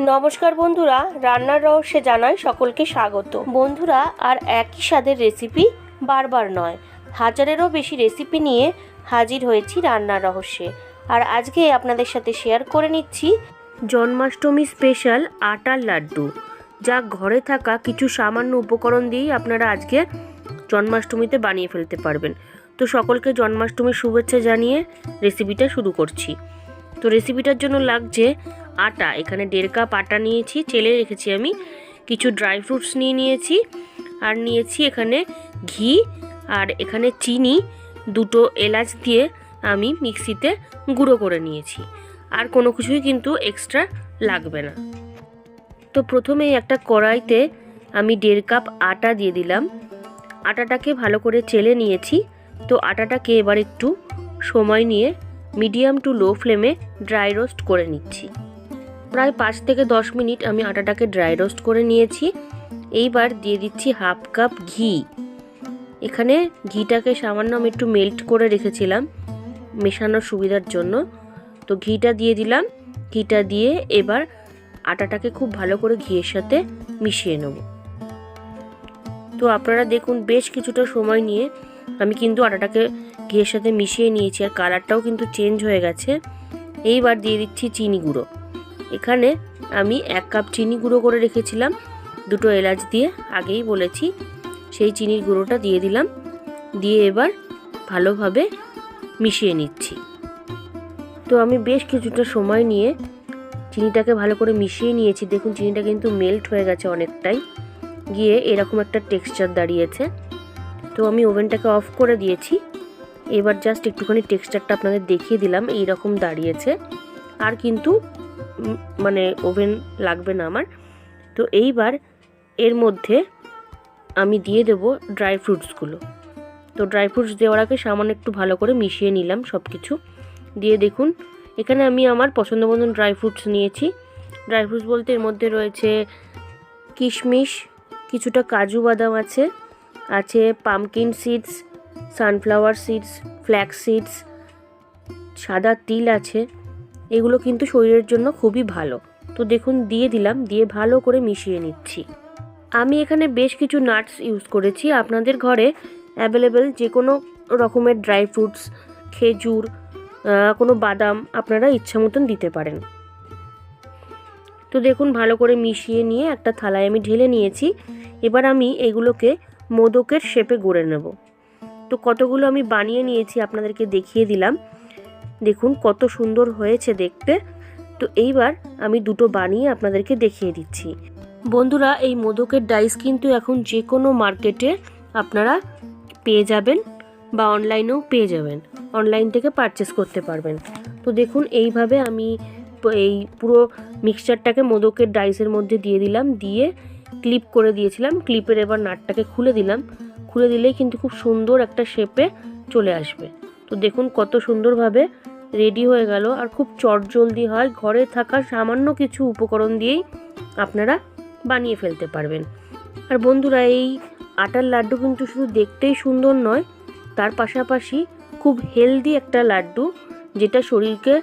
নমস্কার বন্ধুরা, রান্নার রহস্যে জানাই সকলকে স্বাগত। বন্ধুরা, আর একই স্বাদের রেসিপি বারবার নয়, হাজারেরও বেশি রেসিপি নিয়ে হাজির হয়েছি রান্নার রহস্যে। আর আজকে আপনাদের সাথে শেয়ার করে নিচ্ছি জন্মাষ্টমী স্পেশাল আটার লাড্ডু, যা ঘরে থাকা কিছু সামান্য উপকরণ দিয়েই আপনারা আজকে জন্মাষ্টমীতে বানিয়ে ফেলতে পারবেন। তো সকলকে জন্মাষ্টমীর শুভেচ্ছা জানিয়ে রেসিপিটা শুরু করছি। তো রেসিপিটার জন্য লাগছে আটা। এখানে দেড় কাপ আটা নিয়েছি, চেলে রেখেছি আমি। কিছু ড্রাই ফ্রুটস নিয়ে নিয়েছি। আর নিয়েছি এখানে ঘি আর এখানে চিনি। দুটো এলাচ দিয়ে আমি মিক্সিতে গুঁড়ো করে নিয়েছি। আর কোনো কিছুই কিন্তু এক্সট্রা লাগবে না। তো প্রথমেই একটা কড়াইতে আমি দেড় কাপ আটা দিয়ে দিলাম। আটাটাকে ভালো করে চেলে নিয়েছি। তো আটাটাকে এবার একটু সময় নিয়ে মিডিয়াম টু লো ফ্লেমে ড্রাই রোস্ট করে নিচ্ছি। প্রায় পাঁচ থেকে দশ মিনিট আমি আটাটাকে ড্রাই রোস্ট করে নিয়েছি। এইবার দিয়ে দিচ্ছি হাফ কাপ ঘি। এখানে ঘিটাকে সামান্য আমি একটু মেল্ট করে রেখেছিলাম মেশানোর সুবিধার জন্য। তো ঘিটা দিয়ে দিলাম। ঘিটা দিয়ে এবার আটাটাকে খুব ভালো করে ঘিয়ের সাথে মিশিয়ে নেব। তো আপনারা দেখুন, বেশ কিছুটা সময় নিয়ে আমি কিন্তু আটাটাকে ঘিয়ের সাথে মিশিয়ে নিয়েছি আর কালারটাও কিন্তু চেঞ্জ হয়ে গেছে। এইবার দিয়ে দিচ্ছি চিনি গুঁড়ো। এখানে আমি এক কাপ চিনি গুঁড়ো করে রেখেছিলাম। দুটো এলাচ দিয়ে আগেই বলেছি, সেই চিনির গুঁড়োটা দিয়ে দিলাম। দিয়ে এবার ভালোভাবে মিশিয়ে নিচ্ছি। তো আমি বেশ কিছুটা সময় নিয়ে চিনিটাকে ভালো করে মিশিয়ে নিয়েছি। দেখুন, চিনিটা কিন্তু মেল্ট হয়ে গেছে অনেকটাই। গিয়ে এরকম একটা টেক্সচার দাঁড়িয়েছে। তো আমি ওভেনটাকে অফ করে দিয়েছি। এবার জাস্ট একটুখানি টেক্সচারটা আপনাদের দেখিয়ে দিলাম এই রকম দাঁড়িয়েছে। আর কিন্তু মানে ওভেন লাগবে না আমার। তো এইবার এর মধ্যে আমি দিয়ে দেবো ড্রাই ফ্রুটসগুলো। তো ড্রাই ফ্রুটস দেওয়ার আগে সামান্য একটু ভালো করে মিশিয়ে নিলাম সব কিছু দিয়ে দেখুন, এখানে আমি আমার পছন্দ মতন ড্রাই ফ্রুটস নিয়েছি। ড্রাই ফ্রুটস বলতে এর মধ্যে রয়েছে কিশমিশ, কিছুটা কাজু বাদাম আছে আছে pumpkin seeds, sunflower seeds, flax seeds, সাদা তিল আছে। এগুলো কিন্তু শরীরের জন্য খুবই ভালো। তো দেখুন, দিয়ে দিলাম, দিয়ে ভালো করে মিশিয়ে নিচ্ছি। আমি এখানে বেশ কিছু নাটস ইউজ করেছি। আপনাদের ঘরে অ্যাভেলেবেল যে কোনো রকমের ড্রাই ফ্রুটস খেজুর কোনো বাদাম আপনারা ইচ্ছা মতন দিতে পারেন। তো দেখুন, ভালো করে মিশিয়ে নিয়ে একটা থালায় আমি ঢেলে নিয়েছি। এবার আমি এগুলোকে মোদকের শেপে গড়ে নেব। তো কতগুলো আমি বানিয়ে নিয়েছি আপনাদেরকে দেখিয়ে দিলাম। দেখুন কত সুন্দর হয়েছে দেখতে। তো এইবার আমি দুটো বানিয়ে আপনাদেরকে দেখিয়ে দিচ্ছি। বন্ধুরা, এই মোদকের ডাইস কিন্তু এখন যে কোনো মার্কেটে আপনারা পেয়ে যাবেন বা অনলাইনেও পেয়ে যাবেন। অনলাইন থেকে পারচেস করতে পারবেন। তো দেখুন, এইভাবে আমি এই পুরো মিক্সচারটাকে মোদকের ডাইসের মধ্যে দিয়ে দিলাম, দিয়ে ক্লিপ করে দিয়েছিলাম। ক্লিপের এবার নাটটাকে খুলে দিলাম। খুলে দিলেই কিন্তু খুব সুন্দর একটা শেপে চলে আসবে। তো দেখুন কত সুন্দরভাবে রেডি হয়ে গেল আর খুব চটজলদি হয়। ঘরে থাকা সামান্য কিছু উপকরণ দিয়েই আপনারা বানিয়ে ফেলতে পারবেন। আর বন্ধুরা, এই আটার লাড্ডু কিন্তু শুধু দেখতেই সুন্দর নয়, তার পাশাপাশি খুব হেলদি একটা লাড্ডু, যেটা শরীরকে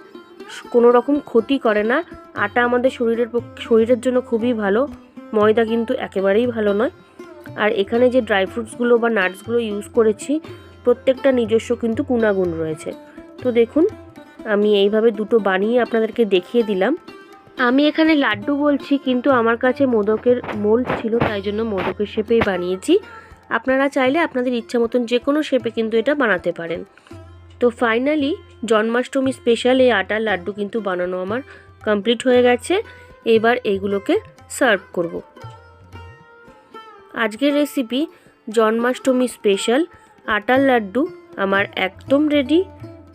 কোনো রকম ক্ষতি করে না। আটা আমাদের শরীরের পক্ষে, শরীরের জন্য খুবই ভালো, ময়দা কিন্তু একেবারেই ভালো নয়। আর এখানে যে ড্রাই ফ্রুটসগুলো বা নাটসগুলো ইউজ করেছি, প্রত্যেকটা নিজস্ব কিন্তু গুণাগুণ রয়েছে। তো দেখুন আমি এইভাবে দুটো বানিয়ে আপনাদেরকে দেখিয়ে দিলাম। আমি এখানে লাড্ডু বলছি, কিন্তু আমার কাছে মোদকের মোল্ড ছিল, তাই জন্য মোদকের শেপেই বানিয়েছি। আপনারা চাইলে আপনাদের ইচ্ছা মতন যে কোনো শেপে কিন্তু এটা বানাতে পারেন। তো ফাইনালি, জন্মাষ্টমী স্পেশাল এই আটার লাড্ডু কিন্তু বানানো আমার কমপ্লিট হয়ে গেছে। এবার এইগুলোকে সার্ভ করব। আজকের রেসিপি জন্মাষ্টমী স্পেশাল, আটার লাড্ডু আমার একদম রেডি